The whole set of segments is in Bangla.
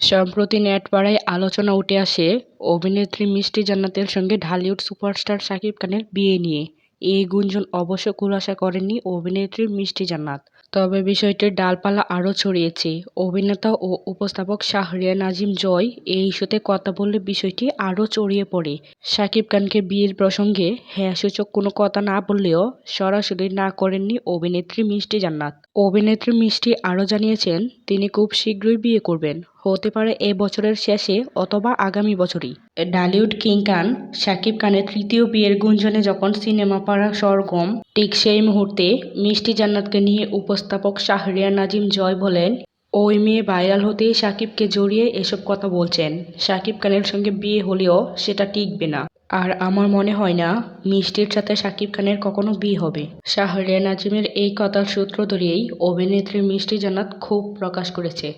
সম্প্রতি নেটপাড়ায় আলোচনা উঠে আসে অভিনেত্রী মিষ্টি জান্নাতের সঙ্গে ঢালিউড সুপারস্টার শাকিব খানের বিয়ে নিয়ে। এই গুঞ্জন অবশ্য খুলাসা করেননি অভিনেত্রী মিষ্টি জান্নাত। তবে বিষয়টির ডালপালা আরও ছড়িয়েছে। অভিনেতা ও উপস্থাপক শাহরিয়া নাজিম জয় এই ইস্যুতে কথা বললে বিষয়টি আরও ছড়িয়ে পড়ে। শাকিব খানকে বিয়ের প্রসঙ্গে হ্যাঁ হ্যাঁসূচক কোনো কথা না বললেও সরাসরি না করেননি অভিনেত্রী মিষ্টি জান্নাত। অভিনেত্রী মিষ্টি আরও জানিয়েছেন, তিনি খুব শীঘ্রই বিয়ে করবেন। হতে পারে এ বছরের শেষে অথবা আগামী বছরই। ডালিউড কিং খান শাকিব খানের তৃতীয় বিয়ের গুঞ্জনে যখন সিনেমা পাড়া সরগম ঠিক সেই মুহূর্তে মিষ্টি জান্নাতকে নিয়ে উপস্থাপক শাহরিয়া নাজিম জয় বলেন, ওই মেয়ে ভাইরাল হতেই শাকিবকে জড়িয়ে এসব কথা বলছেন। শাকিব খানের সঙ্গে বিয়ে হলেও সেটা টিকবে না। আর আমার মনে হয় না মিষ্টির সাথে শাকিব খানের কখনো বিয়ে হবে। শাহরিয়া নাজিমের এই কথার সূত্র ধরেই অভিনেত্রী মিষ্টি জান্নাত ক্ষোভ প্রকাশ করেছে।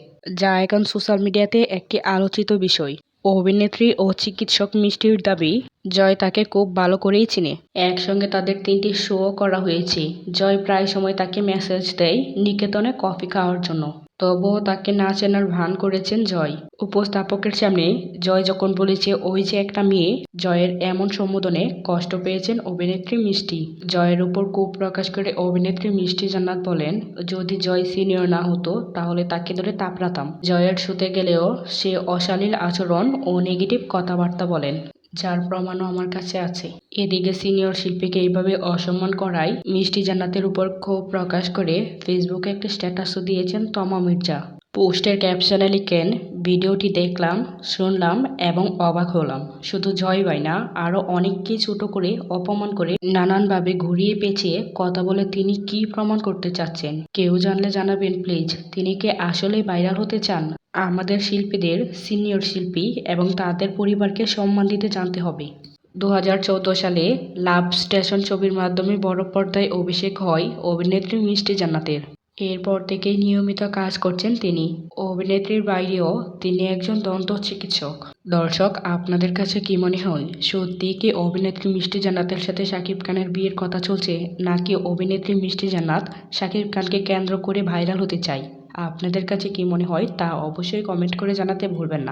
যা এখন সোশ্যাল মিডিয়াতে একটি আলোচিত বিষয়। অভিনেত্রী ও চিকিৎসক মিষ্টির দাবি, জয় তাকে খুব ভালো করেই চিনে। একসঙ্গে তাদের তিনটি শো করা হয়েছে। জয় প্রায় সময় তাকে মেসেজ দেয় নিকেতনে কফি খাওয়ার জন্য। তবুও তাকে না চেনার ভান করেছেন জয়। উপস্থাপকের সামনে জয় যখন বলেছে, ওই যে একটা মেয়ে, জয়ের এমন সম্বোধনে কষ্ট পেয়েছেন অভিনেত্রী মিষ্টি। জয়ের উপর ক্ষোভ প্রকাশ করে অভিনেত্রী মিষ্টি জান্নাত বলেন, যদি জয় সিনিয়র না হতো, তাহলে তাকে ধরে তাপড়াতাম। জয়ের শুতে গেলেও সে অশালীল আচরণ ও নেগেটিভ কথাবার্তা বলেন। যার প্রমাণও আমার কাছে আছে। এদিকে সিনিয়র শিল্পীকে এইভাবে অসম্মান করায় মিষ্টি জান্নাতের উপর ক্ষোভ প্রকাশ করে ফেসবুকে একটা স্ট্যাটাসও দিয়েছেন তমা মির্জা। পোস্টের ক্যাপশনে লিখেন, ভিডিওটি দেখলাম, শুনলাম এবং অবাক হলাম। শুধু জয় ভাই না আরও অনেককে ছোট করে অপমান করে নানানভাবে ঘুরিয়ে পেঁচিয়ে কথা বলে তিনি কি প্রমাণ করতে চাচ্ছেন? কেউ জানলে জানাবেন, প্লিজ। তিনি কি আসলে ভাইরাল হতে চান? আমাদের শিল্পীদের সিনিয়র শিল্পী এবং তাদের পরিবারকে সম্মান দিতে জানতে হবে। দু হাজার চৌদ্দ সালে লাভ স্টেশন ছবির মাধ্যমে বড় পর্দায় অভিষেক হয় অভিনেত্রী মিষ্টি জান্নাতের। এরপর থেকেই নিয়মিত কাজ করছেন তিনি। অভিনেত্রীর বাইরেও তিনি একজন দন্ত চিকিৎসক। দর্শক, আপনাদের কাছে কি মনে হয়? সত্যি কি অভিনেত্রী মিষ্টি জান্নাতের সাথে শাকিব খানের বিয়ের কথা চলছে, নাকি অভিনেত্রী মিষ্টি জান্নাত শাকিব খানকে কেন্দ্র করে ভাইরাল হতে চায়? আপনাদের কাছে কি মনে হয় তা অবশ্যই কমেন্ট করে জানাতে ভুলবেন না।